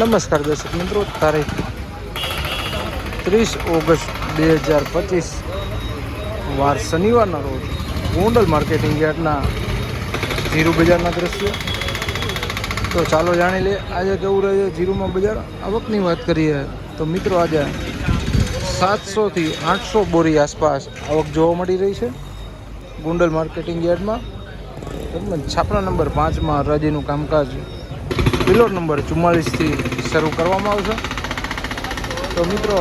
નમસ્કાર દર્શક મિત્રો, તારીખ ત્રીસ ઓગસ્ટ બે હજાર પચીસ વાર શનિવારના રોજ ગોંડલ માર્કેટિંગ યાર્ડના જીરુ બજારના દ્રશ્યો. તો ચાલો જાણી લઈએ, આજે કેવું રહે છે જીરુમાં બજાર? આવકની વાત કરીએ તો મિત્રો આજે સાતસોથી આઠસો બોરી આસપાસ આવક જોવા મળી રહી છે ગોંડલ માર્કેટિંગ યાર્ડમાં. તેમજ છાપરા નંબર પાંચમાં રજીનું કામકાજ પિલોટ નંબર ચુમ્માલીસથી શરૂ કરવામાં આવશે. તો મિત્રો,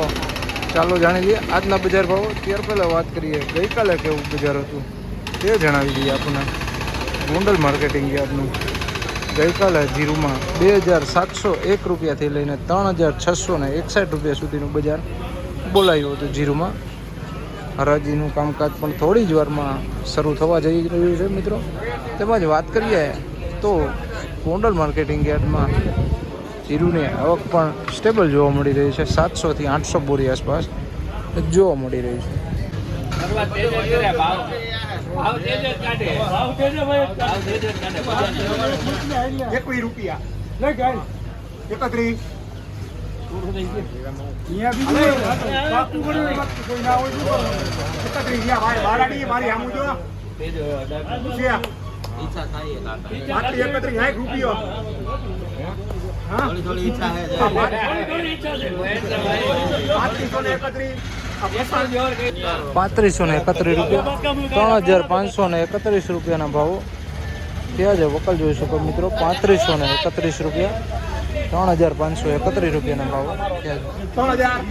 ચાલો જાણી લઈએ આજના બજાર ભાવો. ત્યાર પહેલાં વાત કરીએ, ગઈકાલે કેવું બજાર હતું તે જણાવી દઈએ આપણને. ગોંડલ માર્કેટિંગ યાર્ડનું. ગઈકાલે જીરુમાં બે હજાર સાતસો એક રૂપિયાથી લઈને ત્રણ હજાર છસો ને એકસાઠ રૂપિયા સુધીનું બજાર બોલાયું હતું જીરુમાં હરાજીનું કામકાજ પણ થોડી જ વારમાં શરૂ થવા જઈ રહ્યું છે મિત્રો. તેમજ વાત કરીએ તો ગોંડલ માર્કેટિંગ યાર્ડમાં જીરુની આવક પણ સ્ટેબલ જોવા મળી રહી છે. સાતસોથી આઠસો બોરી આસપાસ જોવા મળી રહી છે. એકત્રીસ. એકત્રીસ થાય જો એકત્રીસ સાઠ રૂપિયો હા? હા, પાંત્રીસો ને એકત્રીસ આ પચાસ. પાંત્રીસો ને એકત્રીસ રૂપિયા ત્રણ હજાર પાંચસો ને એકત્રીસ રૂપિયાના ભાવો ત્યાં છે વકલ જોઈ શકો મિત્રો પાંત્રીસો ને એકત્રીસ રૂપિયા ત્રણ હજાર પાંચસો એકત્રીસ રૂપિયાના ભાવ ત્રણ હજાર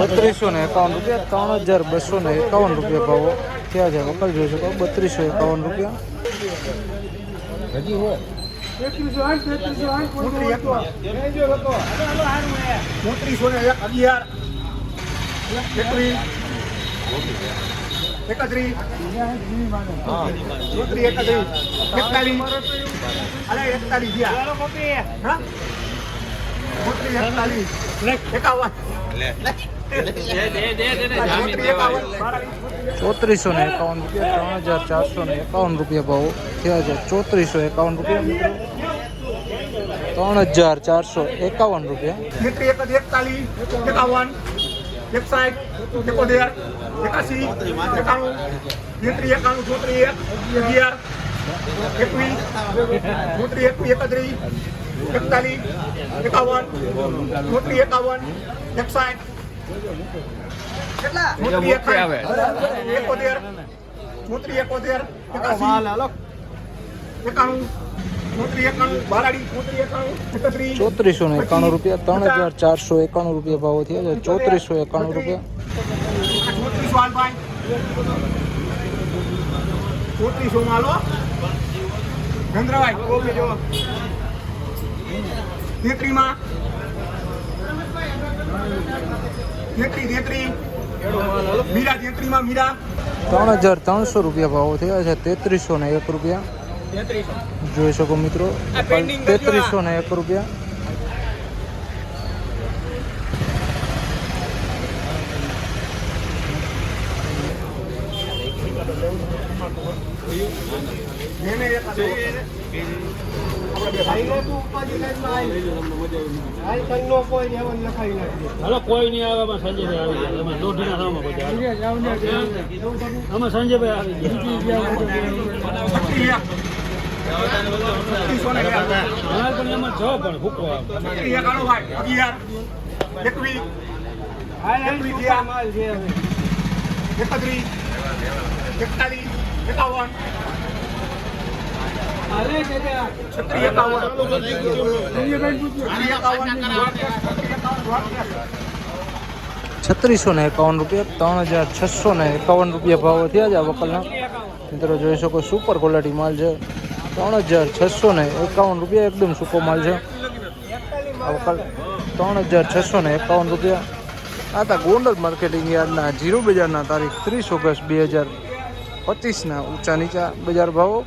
બત્રીસ ને એકાવન રૂપિયા ત્રણ હજાર બસો ને એકાવન રૂપિયા ભાવો. ત્યાં છે વકલ જોઈ શકો બત્રીસો એકાવન રૂપિયા. ને અગિયાર. એકત્રીસ ચોત્રીસ એકત્રીસ એકતાલીસ. અરે એકતાલીસ ગયા હા? ચોત્રીસ એકતાલીસ. એકાવન. ચોત્રીસ ને એકાવન રૂપિયા ત્રણ હજાર ચારસો ને એકાવન રૂપિયા ભાવ થયા છે. ચોત્રીસો એકાવન રૂપિયા ત્રણ હજાર ચારસો એકાવન રૂપિયા. એકતાલીસ. એકાવન. એકસાઠ એકોતેર એકાસી એકાણું તેત્રીસ એકાણું ચોત્રીસ એક અગિયાર એકવીસ ચોત્રીસ એકવીસ એકત્રીસ એકતાલીસ એકાવન ચોત્રીસ એકાવન એકસાઠ ચોત્રીસ એકાવન એકોતેર ચોત્રીસ એકોતેર એકાસી એકાણું ચોત્રીસ ને એકાણું રૂપિયા ત્રણ હજાર ચારસો એકાણું રૂપિયા ભાવો થયા છે. ચોત્રીસો એકાણું રૂપિયા. ચોત્રીસો માં લો ચંદ્રભાઈ કોપી જો તેત્રી માં તેત્રી તેત્રી. મીરા તેત્રી માં મીરા. ત્રણ હજાર ત્રણસો રૂપિયા ભાવો થયા છે. તેત્રીસો ને એક રૂપિયા. જોઈ શકો મિત્રો. તેત્રીસો ને એક રૂપિયા. ભાઈ. હાલો કોઈ નહીં આવે ગયા આવે. આમાં સંજયભાઈ આવી. ગયા છત્રીસો ને એકાવન રૂપિયા, ત્રણ હજાર છસો ને એકાવન રૂપિયા ભાવ થયા છે આ વકલના મિત્રો, જોઈ શકો સુપર ક્વોલિટી માલ છે. ત્રણ હજાર છસો ને એકાવન રૂપિયા એકદમ સૂકો માલ છે. ત્રણ હજાર છસો ને એકાવન રૂપિયા. આ તા ગોંડલ માર્કેટિંગ યાર્ડના જીરો બજારના તારીખ ત્રીસ ઓગસ્ટ બે હજાર પચીસના ઊંચા નીચા બજાર ભાવો.